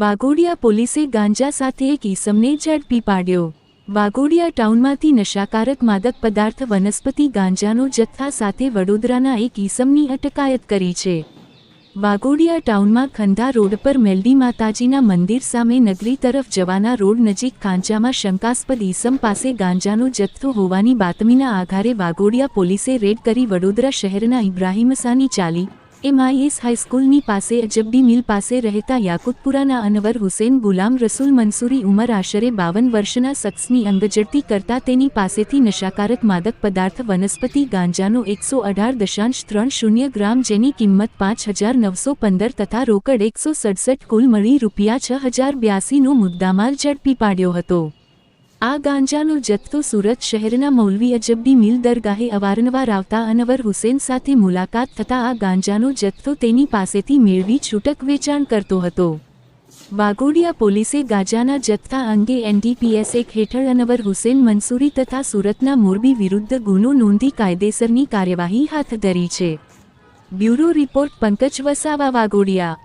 વાઘોડિયા પોલીસે ગાંજા સાથે એક ઈસમને ઝડપી પાડ્યો. વાઘોડિયા ટાઉનમાંથી નશાકારક માદક પદાર્થ વનસ્પતિ ગાંજાનો જથ્થા સાથે વડોદરાના એક ઈસમની અટકાયત કરી છે. વાઘોડિયા ટાઉનમાં ખંધા રોડ પર મેલડી માતાજીના મંદિર સામે નગરી તરફ જવાના રોડ નજીક ખાંચામાં શંકાસ્પદ ઈસમ પાસે ગાંજાનો જથ્થો હોવાની બાતમીના આધારે વાઘોડિયા પોલીસે રેડ કરી વડોદરા શહેરના ઇબ્રાહીમસાની ચાલી એમઆઈએસ હાઈસ્કૂલની પાસે અજબ્બી મિલ પાસે રહેતા યાકુતપુરાના અનવર હુસેન ગુલામ રસુલ મંસૂરી ઉંમર આશરે બાવન વર્ષના શખ્સની અંગજડતી કરતા તેની પાસેથી નશાકારક માદક પદાર્થ વનસ્પતિ ગાંજાનો એકસો અઢાર દશાંશ ત્રણ શૂન્ય ગ્રામ જેની કિંમત પાંચ હજાર નવસો પંદર તથા રોકડ એકસો સડસઠ કુલ મળી રૂપિયા છ હજાર બ્યાસીનો મુદ્દામાલ ઝડપી પાડ્યો હતો. આ ગાંજાનો જથ્થો સુરત શહેરના મૌલવી અજબડી મિલ દરગાહે અવારનવાર આવતા અનવર હુસેન સાથે મુલાકાત થતા આ ગાંજાનો જથ્થો તેની પાસેથી મેળવી છૂટક વેચાણ કરતો હતો. વાઘોડિયા પોલીસે ગાંજાના જથ્થા અંગે એનડીપીએસ એક હેઠળ અનવર હુસેન મંસૂરી તથા સુરતના મોરબી વિરુદ્ધ ગુનો નોંધી કાયદેસરની કાર્યવાહી હાથ ધરી છે. Bureau report Pankaj Vasava, Waghodia.